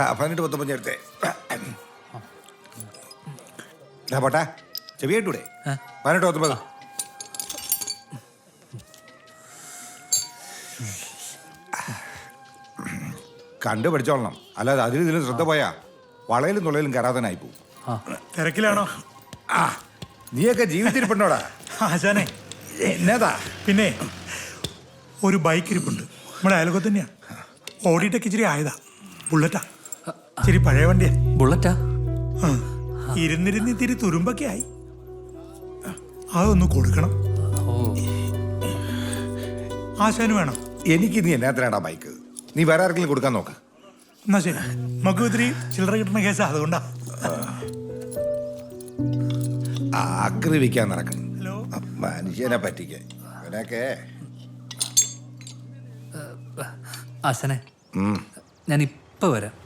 പതിനെട്ട് പത്തൊമ്പത് എടുത്തേ. എടാ പോട്ടാ. ചെവി കേട്ടൂടെ പതിനെട്ട് പത്തൊമ്പത്. കണ്ടു പഠിച്ചോളണം അല്ലാതെ അതിൽ ഇതിലും ശ്രദ്ധ പോയാ വളയിലും തുളയിലും കരാതനായി പോകും തിരക്കിലാണോ? ആ. നീയൊക്കെ ജീവിച്ചിരിപ്പുണ്ടോടാ? ആശാനെ. എന്നതാ? പിന്നെ ഒരു ബൈക്ക് ഇരിപ്പുണ്ട്. നമ്മുടെ അയൽക്കത്ത് തന്നെയാ. ഓടിയിട്ടൊക്കെ ഇച്ചിരി ആയതാ. ബുള്ളറ്റാ. ഇച്ചിരി പഴയ വണ്ടിയാ. ബുള്ളറ്റാ? ആ. ഇരുന്നിരുന്ന് ഇത്തിരി തുരുമ്പൊക്കെ ആയി. അതൊന്ന് കൊടുക്കണം. ഓ. ആശാന് വേണം. എനിക്ക് നീ എന്നാത്തിനാടാ ബൈക്ക്? നീ വേറെ ആർക്കെങ്കിലും കൊടുക്കാൻ നോക്ക. എന്നാ ശരി. നമുക്ക് ഇത്തിരി ചില്ലറ കിട്ടുന്ന കേസാ അതുകൊണ്ടാ. ആക്രമിക്കാൻ നടക്കണം. ഹലോ. മനുഷ്യനെ പറ്റിക്കാൻ അവനൊക്കെ ആശനെ ഞാൻ ഇപ്പൊ വരാം.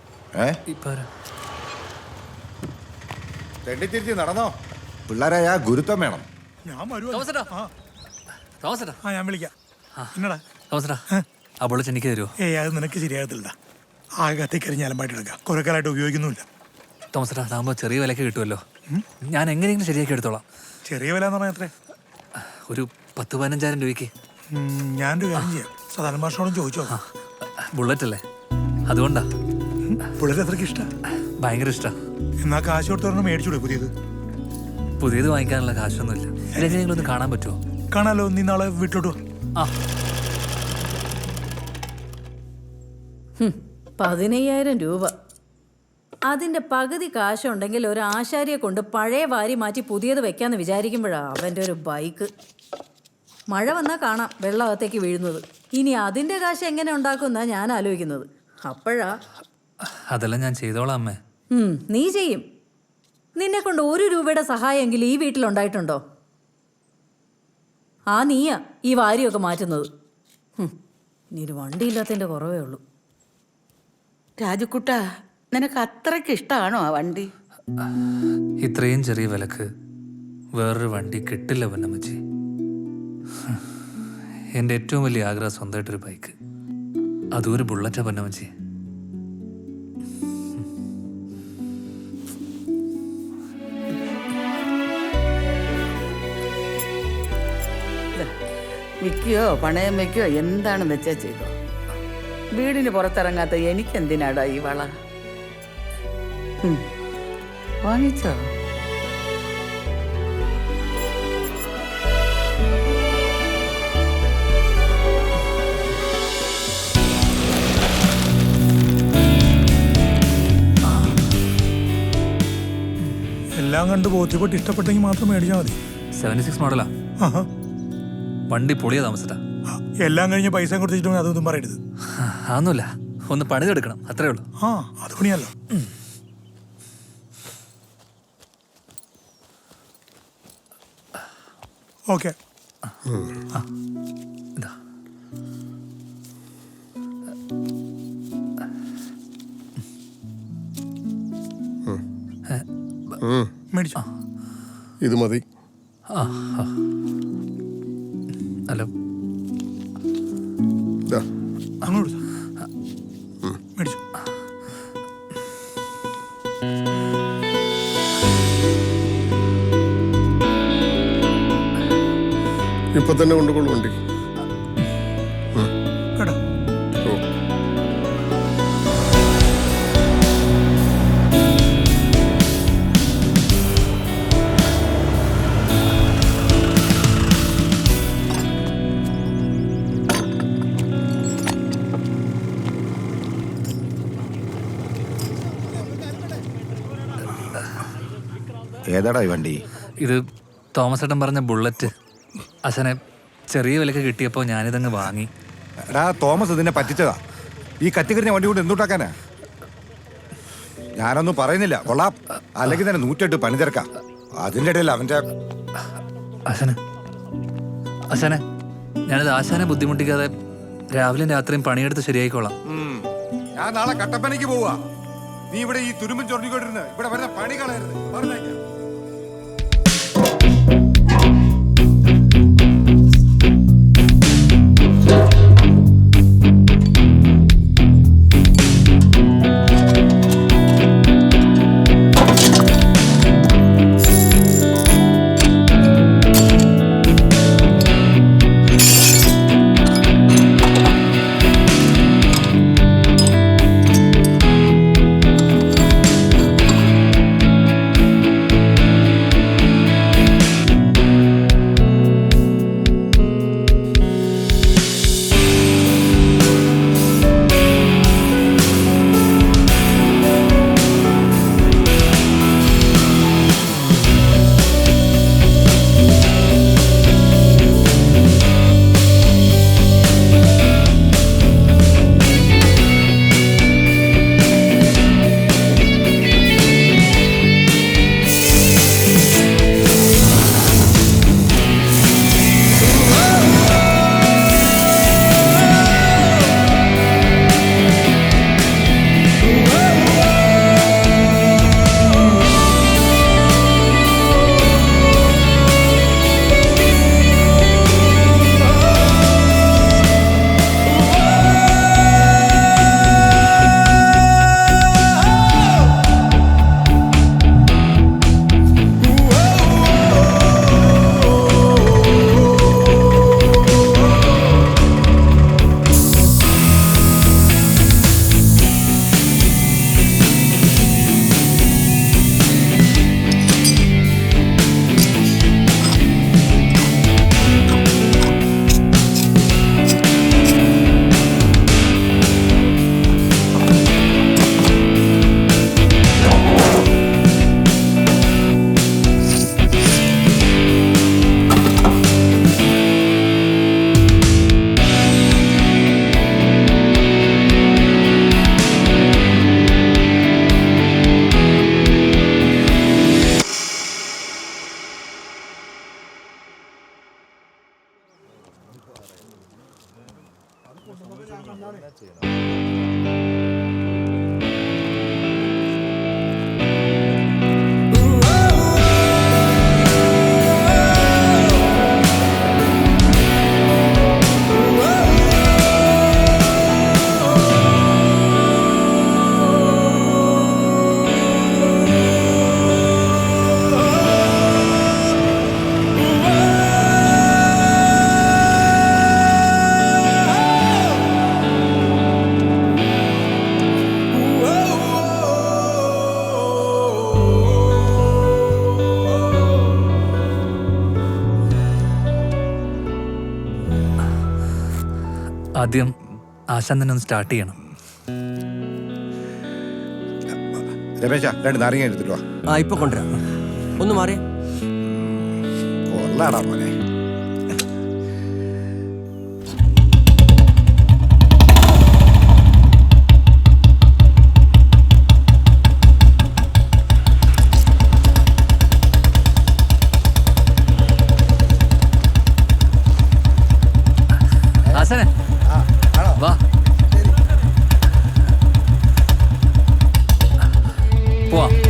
തെണ്ടിത്തിരിച്ച് നടന്നോ? പിള്ളേരായ ഗുരുത്വം വേണം. ഞാൻ വരുവാ. തോമസേട്ടാ. ആ. ഞാൻ വിളിക്കാം. എന്നടാ? തോമസേട്ടാ ആ ബുള്ളറ്റ് എനിക്ക് തരുമോ ഏയ് അത് നിനക്ക് ശരിയാകത്തില്ല ആകെ കത്തിക്കരിഞ്ഞ് അലമ്പായിട്ട് എടുക്കാം. കുറെ കാലമായിട്ട് ഉപയോഗിക്കുന്നുമില്ല. തോമസേട്ടാ അതാകുമ്പോൾ ചെറിയ വിലക്ക് കിട്ടുമല്ലോ ഞാൻ എങ്ങനെയെങ്കിലും ശരിയാക്കി എടുത്തോളാം. ചെറിയ വില എന്ന് പറഞ്ഞാൽ എത്ര ഒരു പത്ത് പതിനഞ്ചായിരം രൂപയ്ക്ക്. ഞാൻ ഞാനൊരു കാര്യം ചെയ്യാം. സാധാരണ ഭാഷയോടും ചോദിച്ചോ ബുള്ളറ്റ് അല്ലേ അതുകൊണ്ടാ. പുള്ളേർ അത്രയ്ക്ക് ഇഷ്ട? ഭയങ്കര ഇഷ്ടാ. എന്നാ കാശ് കൊടുത്തോണ്ട് മേടിച്ചൂടെ പുതിയത്? പുതിയത് വാങ്ങിക്കാനുള്ള കാശൊന്നുമില്ല. ഇതെങ്ങനെയെങ്കിലും ഒന്ന് കാണാൻ പറ്റുമോ കാണാലോ നീ നാളെ വീട്ടിലോട്ട് ആ. ഹും, പതിനയ്യായിരം രൂപ. അതിന്റെ പകുതി കാശുണ്ടെങ്കിൽ ഒരു ആശാരിയെ കൊണ്ട് പഴയ വാരി മാറ്റി പുതിയത് വെക്കാന്ന് വിചാരിക്കുമ്പോഴാ അവന്റെ ഒരു ബൈക്ക്. മഴ വന്നാൽ കാണാം വെള്ളമകത്തേക്ക് വീഴുന്നത്. ഇനി അതിന്റെ കാശ് എങ്ങനെ ഉണ്ടാക്കുമെന്നാ ഞാൻ ആലോചിക്കുന്നത്. അപ്പോഴാ അതെല്ലാം ഞാൻ ചെയ്തോളാം അമ്മേ. ഉം, നീ ചെയ്യും. നിന്നെ കൊണ്ട് ഒരു രൂപയുടെ സഹായമെങ്കിലും ഈ വീട്ടിലുണ്ടായിട്ടുണ്ടോ? ആ നീയാ ഈ വാരിയൊക്കെ മാറ്റുന്നത്. നീ ഇനി ഒരു വണ്ടിയില്ലാത്തതിന്റെ കുറവേ ഉള്ളൂ. രാജുക്കുട്ട നിനക്ക് അത്രയ്ക്ക് ഇഷ്ടമാണോ ആ വണ്ടി? ഇത്രയും ചെറിയ വിലക്ക് വേറൊരു വണ്ടി കിട്ടില്ല പൊന്നമ്മച്ചി. എന്റെ ഏറ്റവും വലിയ ആഗ്രഹം സ്വന്തമായിട്ടൊരു ബൈക്ക്. അതും ഒരു ബുള്ളറ്റാ പൊന്നമ്മച്ചി. വിൽക്കുകയോ പണയം വെക്കുകയോ എന്താണ് വെച്ചാൽ ചെയ്തോ? വീടിന് പുറത്തിറങ്ങാത്ത എനിക്കെന്തിനാടാ ഈ വള. വാങ്ങിച്ചോ? എല്ലാം കണ്ട് ബോധ്യപ്പെട്ട് ഇഷ്ടപ്പെട്ടെങ്കിൽ മാത്രം മേടിച്ചാൽ മതി. സെവന്റി സിക്സ് മോഡലാ ആഹാ. വണ്ടി പൊളിയ താമസത്താ എല്ലാം കഴിഞ്ഞ് പൈസ കൊടുത്തിട്ടുണ്ടെങ്കിൽ അതൊന്നും പറയരുത്. അതൊന്നുമില്ല. ഒന്ന് പണിതെടുക്കണം അത്രേ ഉള്ളൂ. ആ അത് പണിയല്ലോ. ഓക്കെ. മേടിച്ചു. ഇത് മതി. ഇപ്പൊ തന്നെ കൊണ്ടുകൊള്ളു ഏതാടാ ഈ വണ്ടി? ഇത് തോമസ് ഏട്ടൻ പറഞ്ഞ ബുള്ളറ്റ്. അച്ഛനെ ചെറിയ വിലക്ക് കിട്ടിയപ്പോൾ ഞാനിതങ്ങ് വാങ്ങി. എടാ തോമസ് ഇതിനെ പറ്റിച്ചതാ. ഈ കത്തിക്കരിഞ്ഞ വണ്ടി കൊണ്ട് എന്തുണ്ടാക്കാനാ? ഞാനൊന്നും പറയുന്നില്ല. കൊള്ളാം. അല്ലെങ്കിൽ തന്നെ നൂറ്റെട്ട് പണി തിരക്കാം. അതിന്റെ ഇടയിൽ അവന്റെ അശനെ അച്ഛനെ ഞാനിത് ആശാനെ ബുദ്ധിമുട്ടിക്കാതെ രാവിലെ രാത്രിയും പണിയെടുത്ത് ശരിയായിക്കോളാം. ഞാൻ നാളെ കട്ടപ്പനയ്ക്ക് പോവാ. നീ ഇവിടെ ഈ തുരുമ്പും ചൊറിഞ്ഞുകൊണ്ടിരുന്ന് ഇവിടെ വരുന്ന പണി കളയരുത്. പറഞ്ഞേക്കാം. ആദ്യം ആശാൻ തന്നെ ഒന്ന് സ്റ്റാർട്ട് ചെയ്യണം. രമേശ രണ്ട് നാരങ്ങ എടുത്തിട്ട് വാ. ആ ഇപ്പൊ കൊണ്ടുവരാം. ഒന്ന് മാറിയേ. കൊള്ളാടാ മോനെ. വാ. പോവാം.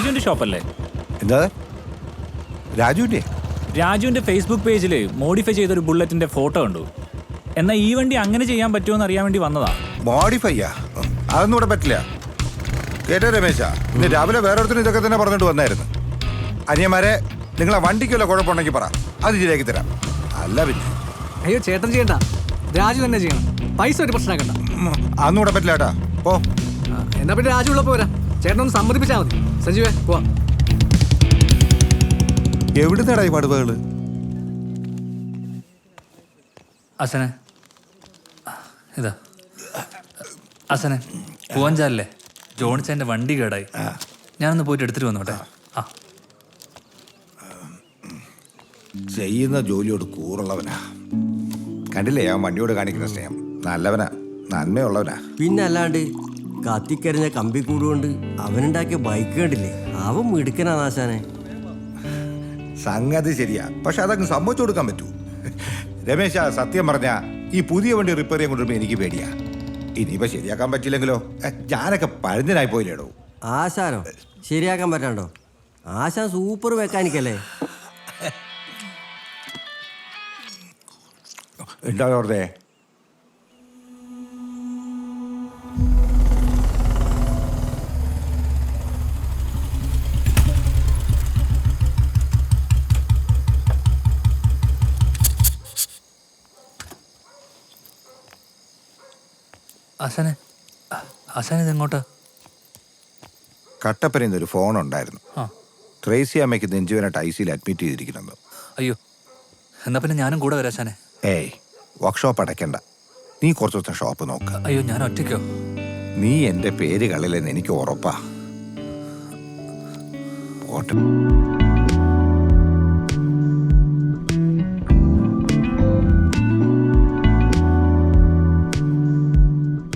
രാജുവിന്റെ ഷോപ്പല്ലേ? എന്താ? രാജുവിന്റെ? രാജുവിന്റെ ഫേസ്ബുക്ക് പേജിൽ മോഡിഫൈ ചെയ്ത ഒരു ബുള്ളറ്റിന്റെ ഫോട്ടോ കണ്ടു. എന്നാൽ ഈ വണ്ടി അങ്ങനെ ചെയ്യാൻ പറ്റുമോ എന്ന് അറിയാൻ വേണ്ടി വന്നതാ. മോഡിഫൈയാ അതൊന്നും ഇവിടെ പറ്റില്ല. കേട്ടോ രമേശ ഇന്ന് രാവിലെ വേറൊരുത്തരും ഇതൊക്കെ തന്നെ പറഞ്ഞിട്ട് വന്നായിരുന്നു. അനിയന്മാരെ നിങ്ങളെ വണ്ടിക്കുള്ള കുഴപ്പമുണ്ടെങ്കിൽ പറ. അത് ശരിയാക്കി തരാം. അല്ല പിന്നെ. അയ്യോ ചേട്ടൻ ചെയ്യണ്ട. രാജു തന്നെ ചെയ്യണം. പൈസ ഒരു പ്രശ്നമാക്കണ്ട അതൊന്നും ഇവിടെ പറ്റില്ല കേട്ടാ. പോ. എന്നാ പിന്നെ രാജു ഉള്ളപ്പോ വരാം ചേട്ടൻ ഒന്ന് സമ്മതിപ്പിച്ചാൽ മതി. സഞ്ജുവേ പോവാ. എവിടുന്നടാ ഈ പടുവകൾ? അസനെ. ഇതാ. അസനെ പൂവഞ്ചാലല്ലേ ജോണിച്ചേന്റെ വണ്ടി കേടായി. ഞാനൊന്ന് പോയിട്ട് എടുത്തിട്ട് വന്നോട്ടെ. ആ. ചെയ്യുന്ന ജോലിയോട് കൂറുള്ളവനാ. കണ്ടില്ലേ ആ വണ്ടിയോട് കാണിക്കുന്ന സ്നേഹം. നല്ലവനാ. നന്മയുള്ളവനാ. പിന്നെ അല്ലാണ്ട് കത്തിക്കരിഞ്ഞ കമ്പിക്കൂട് കൊണ്ട് അവനുണ്ടാക്കിയ ബൈക്ക് കണ്ടില്ലേ? അവൻ മിടുക്കനാ നാശാനെ. സംഗതി ശരിയാ. പക്ഷെ അതങ്ങ് സമ്മതിച്ചു കൊടുക്കാൻ പറ്റൂ. രമേശ സത്യം പറഞ്ഞ ഈ പുതിയ വണ്ടി റിപ്പയർ ചെയ്യാൻ കൊണ്ടുവരുമ്പോൾ എനിക്ക് പേടിയാ. ഇനിയിപ്പോ ശരിയാക്കാൻ പറ്റില്ലെങ്കിലോ? ഞാനൊക്കെ പഴഞ്ഞനായി പോയില്ലേടോ. ആശാനോ ശരിയാക്കാൻ പറ്റാണ്ടോ? ആശാൻ സൂപ്പർ മെക്കാനിക്കല്ലേ ഉണ്ടാവേ അസനെ അസനെ ഇതെങ്ങോട്ടാ കട്ടപ്പനയിൽ നിന്ന് ഒരു ഫോൺ ഉണ്ടായിരുന്നു. ആ. ട്രേസി അമ്മയ്ക്ക് നെഞ്ചുവനായിട്ട് ഐ സിയിൽ അഡ്മിറ്റ് ചെയ്തിരിക്കുന്നു. അയ്യോ എന്നാ പിന്നെ ഞാനും കൂടെ വരാം അസനെ. ഏയ് വർക്ക്ഷോപ്പ് അടയ്ക്കണ്ട. നീ കുറച്ച് ദിവസം ഷോപ്പ് നോക്ക്. അയ്യോ ഞാൻ ഒറ്റയ്ക്കോ? നീ എന്റെ പേര് കളില്ലെന്ന് എനിക്ക് ഉറപ്പാ. പോട്ടെ.